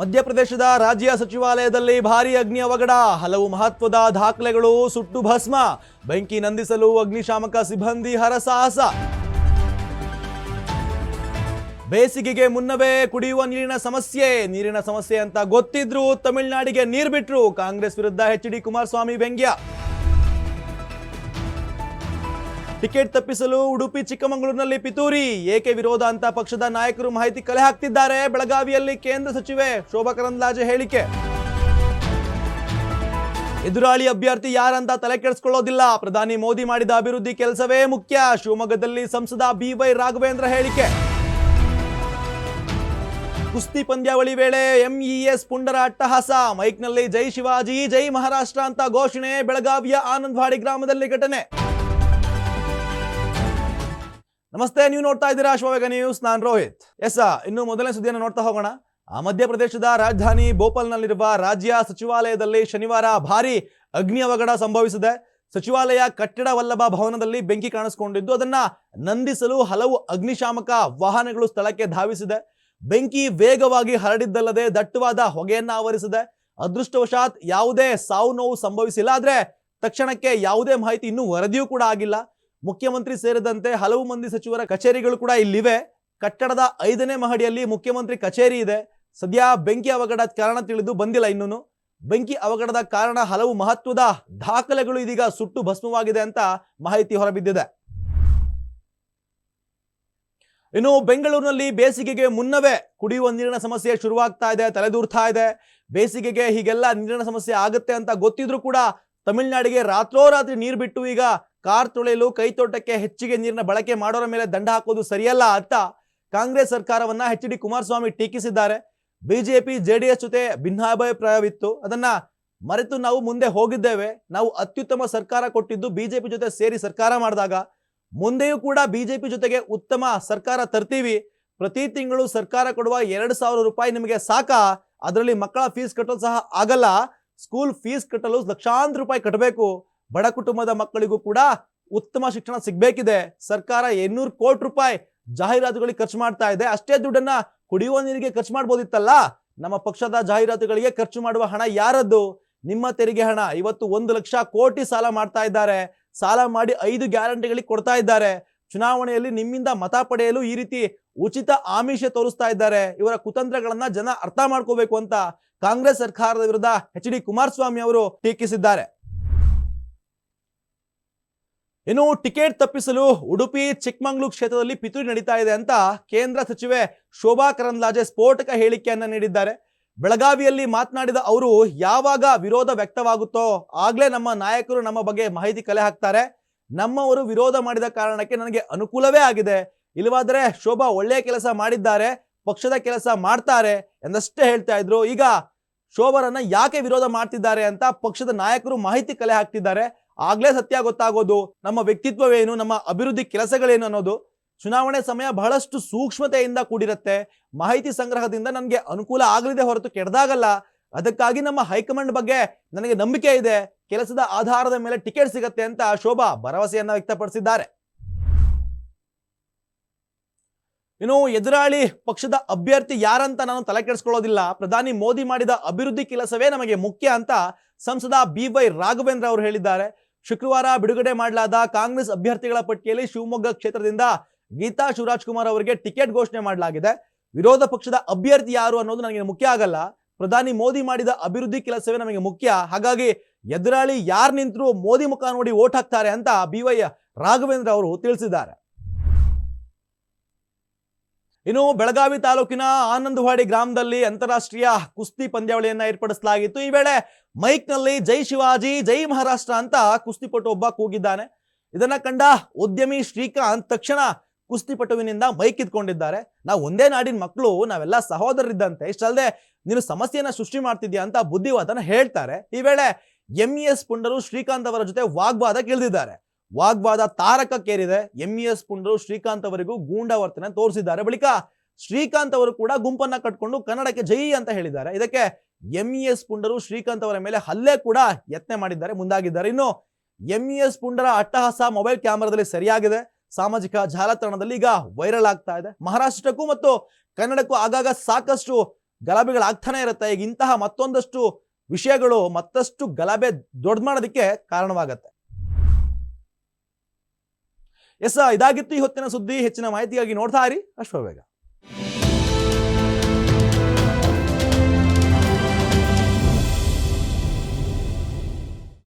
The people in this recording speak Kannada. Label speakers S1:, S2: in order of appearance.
S1: ಮಧ್ಯಪ್ರದೇಶದ ರಾಜ್ಯ ಸಚಿವಾಲಯದಲ್ಲಿ ಭಾರೀ ಅಗ್ನಿ ಅವಘಡ. ಹಲವು ಮಹತ್ವದ ದಾಖಲೆಗಳು, ಸುಟ್ಟು ಭಸ್ಮ, ಬೆಂಕಿ ನಂದಿಸಲು ಅಗ್ನಿಶಾಮಕ ಸಿಬ್ಬಂದಿ ಹರಸಾಹಸ. ಬೇಸಿಗೆಗೆ ಮುನ್ನವೇ ಕುಡಿಯುವ ನೀರಿನ ಸಮಸ್ಯೆ. ನೀರಿನ ಸಮಸ್ಯೆ ಅಂತ ಗೊತ್ತಿದ್ರು ತಮಿಳುನಾಡಿಗೆ ನೀರು ಬಿಟ್ರು. ಕಾಂಗ್ರೆಸ್ ವಿರುದ್ಧ ಎಚ್ ಡಿ ಕುಮಾರಸ್ವಾಮಿ ವ್ಯಂಗ್ಯ. ಟಿಕೆಟ್ ತಪ್ಪಿಸಲು ಉಡುಪಿ, ಚಿಕ್ಕಮಗಳೂರಿನಲ್ಲಿ ಪಿತೂರಿ. ಏಕೆ ವಿರೋಧ ಅಂತ ಪಕ್ಷದ ನಾಯಕರು ಮಾಹಿತಿ ಕಲೆ ಹಾಕ್ತಿದ್ದಾರೆ? ಬೆಳಗಾವಿಯಲ್ಲಿ ಕೇಂದ್ರ ಸಚಿವೆ ಶೋಭಾ ಕರಂದ್ಲಾಜೆ ಹೇಳಿಕೆ. ಎದುರಾಳಿ ಅಭ್ಯರ್ಥಿ ಯಾರಂತ ತಲೆ ಕೆಡಿಸ್ಕೊಳ್ಳೋದಿಲ್ಲ. ಪ್ರಧಾನಿ ಮೋದಿ ಮಾಡಿದ ಅಭಿವೃದ್ಧಿ ಕೆಲಸವೇ ಮುಖ್ಯ. ಶಿವಮೊಗ್ಗದಲ್ಲಿ ಸಂಸದ ಬಿವೈ ರಾಘವೇಂದ್ರ ಹೇಳಿಕೆ. ಕುಸ್ತಿ ಪಂದ್ಯಾವಳಿ ವೇಳೆ ಎಂಇಎಸ್ ಪುಂಡರ ಅಟ್ಟಹಾಸ. ಮೈಕ್ನಲ್ಲಿ ಜೈ ಶಿವಾಜಿ, ಜೈ ಮಹಾರಾಷ್ಟ್ರ ಅಂತ ಘೋಷಣೆ. ಬೆಳಗಾವಿಯ ಆನಂದವಾಡಿ ಗ್ರಾಮದಲ್ಲಿ ಘಟನೆ. ನಮಸ್ತೆ, ನೀವು ನೋಡ್ತಾ ಇದ್ದೀರಾ ಅಶ್ವವೇಗ ನ್ಯೂಸ್. ನಾನು ರೋಹಿತ್. ಎಸ್ ಇನ್ನು ಮೊದಲನೇ ಸುದ್ದಿಯನ್ನು ನೋಡ್ತಾ ಹೋಗೋಣ. ಆ ಮಧ್ಯಪ್ರದೇಶದ ರಾಜಧಾನಿ ಭೋಪಾಲ್ನಲ್ಲಿರುವ ರಾಜ್ಯ ಸಚಿವಾಲಯದಲ್ಲಿ ಶನಿವಾರ ಭಾರಿ ಅಗ್ನಿ ಅವಘಡ ಸಂಭವಿಸಿದೆ. ಸಚಿವಾಲಯ ಕಟ್ಟಡ ವಲ್ಲಭ ಭವನದಲ್ಲಿ ಬೆಂಕಿ ಕಾಣಿಸಿಕೊಂಡಿದ್ದು, ಅದನ್ನ ನಂದಿಸಲು ಹಲವು ಅಗ್ನಿಶಾಮಕ ವಾಹನಗಳು ಸ್ಥಳಕ್ಕೆ ಧಾವಿಸಿದೆ. ಬೆಂಕಿ ವೇಗವಾಗಿ ಹರಡಿದ್ದಲ್ಲದೆ ದಟ್ಟವಾದ ಹೊಗೆಯನ್ನ ಆವರಿಸಿದೆ. ಅದೃಷ್ಟವಶಾತ್ ಯಾವುದೇ ಸಾವು ನೋವು ಸಂಭವಿಸಿಲ್ಲ. ಆದ್ರೆ ತಕ್ಷಣಕ್ಕೆ ಯಾವುದೇ ಮಾಹಿತಿ ಇನ್ನೂ ವರದಿಯೂ ಕೂಡ ಆಗಿಲ್ಲ. ಮುಖ್ಯಮಂತ್ರಿ ಸೇರಿದಂತೆ ಹಲವು ಮಂದಿ ಸಚಿವರ ಕಚೇರಿಗಳು ಕೂಡ ಇಲ್ಲಿವೆ. ಕಟ್ಟಡದ ಐದನೇ ಮಹಡಿಯಲ್ಲಿ ಮುಖ್ಯಮಂತ್ರಿ ಕಚೇರಿ ಇದೆ. ಸದ್ಯ ಬೆಂಕಿ ಅವಘಡ ಕಾರಣ ತಿಳಿದು ಬಂದಿಲ್ಲ ಇನ್ನೂ ಬೆಂಕಿ ಅವಘಡದ ಕಾರಣ ಹಲವು ಮಹತ್ವದ ದಾಖಲೆಗಳು ಇದೀಗ ಸುಟ್ಟು ಭಸ್ಮವಾಗಿದೆ ಅಂತ ಮಾಹಿತಿ ಹೊರಬಿದ್ದಿದೆ. ಇನ್ನು ಬೆಂಗಳೂರಿನಲ್ಲಿ ಬೇಸಿಗೆಗೆ ಮುನ್ನವೇ ಕುಡಿಯುವ ನೀರಿನ ಸಮಸ್ಯೆ ಶುರುವಾಗ್ತಾ ಇದೆ, ತಲೆದೂರ್ತಾ ಇದೆ. ಬೇಸಿಗೆಗೆ ಹೀಗೆಲ್ಲ ನೀರಿನ ಸಮಸ್ಯೆ ಆಗುತ್ತೆ ಅಂತ ಗೊತ್ತಿದ್ರು ಕೂಡ ತಮಿಳುನಾಡಿಗೆ ರಾತ್ರೋರಾತ್ರಿ ನೀರು ಬಿಟ್ಟು ಈಗ ಕಾರ್ ತೊಳೆಯಲು ಕೈತೋಟಕ್ಕೆ ಹೆಚ್ಚಿಗೆ ನೀರಿನ ಬಳಕೆ ಮಾಡೋರ ಮೇಲೆ ದಂಡ ಹಾಕೋದು ಸರಿಯಲ್ಲ ಅಂತ ಕಾಂಗ್ರೆಸ್ ಸರ್ಕಾರವನ್ನ ಎಚ್ ಡಿ ಕುಮಾರಸ್ವಾಮಿ ಟೀಕಿಸಿದ್ದಾರೆ. ಬಿಜೆಪಿ, ಜೆಡಿಎಸ್ ಜೊತೆ ಭಿನ್ನಾಭಿಪ್ರಾಯವಿತ್ತು. ಅದನ್ನ ಮರೆತು ನಾವು ಮುಂದೆ ಹೋಗಿದ್ದೇವೆ. ನಾವು ಅತ್ಯುತ್ತಮ ಸರ್ಕಾರ ಕೊಟ್ಟಿದ್ದು ಬಿಜೆಪಿ ಜೊತೆ ಸೇರಿ ಸರ್ಕಾರ ಮಾಡಿದಾಗ ಮುಂದೆಯೂ ಕೂಡ ಬಿಜೆಪಿ ಜೊತೆಗೆ ಉತ್ತಮ ಸರ್ಕಾರ ತರ್ತೀವಿ. ಪ್ರತಿ ತಿಂಗಳು ಸರ್ಕಾರ ಕೊಡುವ ಎರಡು ಸಾವಿರ ರೂಪಾಯಿ ನಿಮಗೆ ಸಾಕಾ? ಅದರಲ್ಲಿ ಮಕ್ಕಳ ಫೀಸ್ ಕಟ್ಟಲು ಸಹ ಆಗಲ್ಲ. ಸ್ಕೂಲ್ ಫೀಸ್ ಕಟ್ಟಲು ಲಕ್ಷಾಂತರ ರೂಪಾಯಿ ಕಟ್ಟಬೇಕು. ಬಡ ಕುಟುಂಬದ ಮಕ್ಕಳಿಗೂ ಕೂಡ ಉತ್ತಮ ಶಿಕ್ಷಣ ಸಿಗಬೇಕಿದೆ. ಸರ್ಕಾರ ಎನ್ನೂರು ಕೋಟಿ ರೂಪಾಯಿ ಜಾಹೀರಾತುಗಳಿಗೆ ಖರ್ಚು ಮಾಡ್ತಾ ಇದೆ. ಅಷ್ಟೇ ದುಡ್ಡನ್ನ ಕುಡಿಯುವ ನೀರಿಗೆ ಖರ್ಚು ಮಾಡ್ಬೋದಿತ್ತಲ್ಲ? ನಮ್ಮ ಪಕ್ಷದ ಜಾಹೀರಾತುಗಳಿಗೆ ಖರ್ಚು ಮಾಡುವ ಹಣ ಯಾರದ್ದು? ನಿಮ್ಮ ತೆರಿಗೆ ಹಣ. ಇವತ್ತು ಒಂದು ಲಕ್ಷ ಕೋಟಿ ಸಾಲ ಮಾಡ್ತಾ ಇದ್ದಾರೆ. ಸಾಲ ಮಾಡಿ ಐದು ಗ್ಯಾರಂಟಿಗಳಿಗೆ ಕೊಡ್ತಾ ಇದ್ದಾರೆ. ಚುನಾವಣೆಯಲ್ಲಿ ನಿಮ್ಮಿಂದ ಮತ ಪಡೆಯಲು ಈ ರೀತಿ ಉಚಿತ ಆಮಿಷ ತೋರಿಸ್ತಾ ಇದ್ದಾರೆ. ಇವರ ಕುತಂತ್ರಗಳನ್ನ ಜನ ಅರ್ಥ ಮಾಡ್ಕೋಬೇಕು ಅಂತ ಕಾಂಗ್ರೆಸ್ ಸರ್ಕಾರದ ವಿರುದ್ಧ ಎಚ್ ಡಿ ಕುಮಾರಸ್ವಾಮಿ ಅವರು ಟೀಕಿಸಿದ್ದಾರೆ. ಇನ್ನು ಟಿಕೆಟ್ ತಪ್ಪಿಸಲು ಉಡುಪಿ, ಚಿಕ್ಕಮಗಳೂರು ಕ್ಷೇತ್ರದಲ್ಲಿ ಪಿತೂರಿ ನಡೀತಾ ಇದೆ ಅಂತ ಕೇಂದ್ರ ಸಚಿವೆ ಶೋಭಾ ಕರಂದ್ಲಾಜೆ ಸ್ಫೋಟಕ ಹೇಳಿಕೆಯನ್ನ ನೀಡಿದ್ದಾರೆ. ಬೆಳಗಾವಿಯಲ್ಲಿ ಮಾತನಾಡಿದ ಅವರು, ಯಾವಾಗ ವಿರೋಧ ವ್ಯಕ್ತವಾಗುತ್ತೋ ಆಗ್ಲೇ ನಮ್ಮ ನಾಯಕರು ನಮ್ಮ ಬಗ್ಗೆ ಮಾಹಿತಿ ಕಲೆ ಹಾಕ್ತಾರೆ. ನಮ್ಮವರು ವಿರೋಧ ಮಾಡಿದ ಕಾರಣಕ್ಕೆ ನನಗೆ ಅನುಕೂಲವೇ ಆಗಿದೆ. ಇಲ್ಲವಾದರೆ ಶೋಭಾ ಒಳ್ಳೆಯ ಕೆಲಸ ಮಾಡಿದ್ದಾರೆ, ಪಕ್ಷದ ಕೆಲಸ ಮಾಡ್ತಾರೆ ಎಂದಷ್ಟೇ ಹೇಳ್ತಾ ಇದ್ರು. ಈಗ ಶೋಭರನ್ನ ಯಾಕೆ ವಿರೋಧ ಮಾಡ್ತಿದ್ದಾರೆ ಅಂತ ಪಕ್ಷದ ನಾಯಕರು ಮಾಹಿತಿ ಕಲೆ ಹಾಕ್ತಿದ್ದಾರೆ. ಆಗ್ಲೇ ಸತ್ಯ ಗೊತ್ತಾಗೋದು, ನಮ್ಮ ವ್ಯಕ್ತಿತ್ವವೇನು, ನಮ್ಮ ಅಭಿವೃದ್ಧಿ ಕೆಲಸಗಳೇನು ಅನ್ನೋದು ಚುನಾವಣೆ ಸಮಯ ಬಹಳಷ್ಟು ಸೂಕ್ಷ್ಮತೆಯಿಂದ ಕೂಡಿರುತ್ತೆ. ಮಾಹಿತಿ ಸಂಗ್ರಹದಿಂದ ನನಗೆ ಅನುಕೂಲ ಆಗಲಿದೆ ಹೊರತು ಕೆಡದಾಗಲ್ಲ. ಅದಕ್ಕಾಗಿ ನಮ್ಮ ಹೈಕಮಾಂಡ್ ಬಗ್ಗೆ ನನಗೆ ನಂಬಿಕೆ ಇದೆ. ಕೆಲಸದ ಆಧಾರದ ಮೇಲೆ ಟಿಕೆಟ್ ಸಿಗತ್ತೆ ಅಂತ ಶೋಭಾ ಭರವಸೆಯನ್ನು ವ್ಯಕ್ತಪಡಿಸಿದ್ದಾರೆ. ಇನ್ನು ಎದುರಾಳಿ ಪಕ್ಷದ ಅಭ್ಯರ್ಥಿ ಯಾರಂತ ನಾನು ತಲೆ ಕೆಡಿಸ್ಕೊಳ್ಳೋದಿಲ್ಲ. ಪ್ರಧಾನಿ ಮೋದಿ ಮಾಡಿದ ಅಭಿವೃದ್ಧಿ ಕೆಲಸವೇ ನಮಗೆ ಮುಖ್ಯ ಅಂತ ಸಂಸದ ಬಿ ವೈ ರಾಘವೇಂದ್ರ ಅವರು ಹೇಳಿದ್ದಾರೆ. ಶುಕ್ರವಾರ ಬಿಡುಗಡೆ ಮಾಡಲಾದ ಕಾಂಗ್ರೆಸ್ ಅಭ್ಯರ್ಥಿಗಳ ಪಟ್ಟಿಯಲ್ಲಿ ಶಿವಮೊಗ್ಗ ಕ್ಷೇತ್ರದಿಂದ ಗೀತಾ ಶಿವರಾಜ್ ಕುಮಾರ್ ಅವರಿಗೆ ಟಿಕೆಟ್ ಘೋಷಣೆ ಮಾಡಲಾಗಿದೆ. ವಿರೋಧ ಪಕ್ಷದ ಅಭ್ಯರ್ಥಿ ಯಾರು ಅನ್ನೋದು ನನಗೆ ಮುಖ್ಯ ಆಗಲ್ಲ. ಪ್ರಧಾನಿ ಮೋದಿ ಮಾಡಿದ ಅಭಿವೃದ್ಧಿ ಕೆಲಸವೇ ನಮಗೆ ಮುಖ್ಯ. ಹಾಗಾಗಿ ಎದುರಾಳಿ ಯಾರು ನಿಂತರೂ ಮೋದಿ ಮುಖ ನೋಡಿ ಓಟ್ ಹಾಕ್ತಾರೆ ಅಂತ ಬಿ ರಾಘವೇಂದ್ರ ಅವರು ತಿಳಿಸಿದ್ದಾರೆ. ಇನ್ನು ಬೆಳಗಾವಿ ತಾಲೂಕಿನ ಆನಂದವಾಡಿ ಗ್ರಾಮದಲ್ಲಿ ಅಂತಾರಾಷ್ಟ್ರೀಯ ಕುಸ್ತಿ ಪಂದ್ಯಾವಳಿಯನ್ನ ಏರ್ಪಡಿಸಲಾಗಿತ್ತು. ಈ ವೇಳೆ ಮೈಕ್ನಲ್ಲಿ ಜೈ ಶಿವಾಜಿ, ಜೈ ಮಹಾರಾಷ್ಟ್ರ ಅಂತ ಕುಸ್ತಿಪಟು ಒಬ್ಬ ಕೂಗಿದ್ದಾನೆ. ಇದನ್ನ ಕಂಡ ಉದ್ಯಮಿ ಶ್ರೀಕಾಂತ್ ತಕ್ಷಣ ಕುಸ್ತಿಪಟುವಿನಿಂದ ಮೈಕ್ ಇದ್ಕೊಂಡಿದ್ದಾರೆ ನಾವು ಒಂದೇ ನಾಡಿನ ಮಕ್ಕಳು ನಾವೆಲ್ಲ ಸಹೋದರರಿದ್ದಂತೆ ಇಷ್ಟಲ್ಲದೆ ನೀನು ಸಮಸ್ಯೆಯನ್ನ ಸೃಷ್ಟಿ ಮಾಡ್ತಿದ್ಯಾ ಅಂತ ಬುದ್ಧಿವಾದನ ಹೇಳ್ತಾರೆ. ಈ ವೇಳೆ ಎಂ ಎಸ್ ಪುಂಡರು ಶ್ರೀಕಾಂತ್ ಅವರ ಜೊತೆ ವಾಗ್ವಾದ ಕೇಳಿದ್ದಾರೆ ವಾಗ್ವಾದ ತಾರಕಕ್ಕೇರಿದೆ. ಎಂ ಇ ಎಸ್ ಪುಂಡರು ಶ್ರೀಕಾಂತ್ ಅವರಿಗೂ ಗೂಂಡಾ ವರ್ತನೆ ತೋರಿಸಿದ್ದಾರೆ. ಬಳಿಕ ಶ್ರೀಕಾಂತ್ ಅವರು ಕೂಡ ಗುಂಪನ್ನ ಕಟ್ಕೊಂಡು ಕನ್ನಡಕ್ಕೆ ಜೈ ಅಂತ ಹೇಳಿದ್ದಾರೆ. ಇದಕ್ಕೆ ಎಂ ಇ ಎಸ್ ಪುಂಡರು ಶ್ರೀಕಾಂತ್ ಅವರ ಮೇಲೆ ಹಲ್ಲೆ ಕೂಡ ಯತ್ನೆ ಮಾಡಿದ್ದಾರೆ, ಮುಂದಾಗಿದ್ದಾರೆ. ಇನ್ನು ಎಂ ಇ ಎಸ್ ಪುಂಡರ ಅಟ್ಟಹಾಸ ಮೊಬೈಲ್ ಕ್ಯಾಮೆರಾದಲ್ಲಿ ಸರಿಯಾಗಿದೆ. ಸಾಮಾಜಿಕ ಜಾಲತಾಣದಲ್ಲಿ ಈಗ ವೈರಲ್ ಆಗ್ತಾ ಇದೆ. ಮಹಾರಾಷ್ಟ್ರಕ್ಕೂ ಮತ್ತು ಕನ್ನಡಕ್ಕೂ ಆಗಾಗ ಸಾಕಷ್ಟು ಗಲಭೆಗಳಾಗ್ತಾನೆ ಇರುತ್ತೆ. ಈಗ ಇಂತಹ ಮತ್ತೊಂದಷ್ಟು ವಿಷಯಗಳು ಮತ್ತಷ್ಟು ಗಲಭೆ ದೊಡ್ಡ ಮಾಡೋದಕ್ಕೆ ಕಾರಣವಾಗತ್ತೆ. ಎಸ್ ಇದಾಗಿತ್ತು ಈ ಹೊತ್ತಿನ ಸುದ್ದಿ ಹೆಚ್ಚಿನ ಮಾಹಿತಿಗಾಗಿ ನೋಡ್ತಾ ಇರಿ. ಅಶ್ವವೇಗ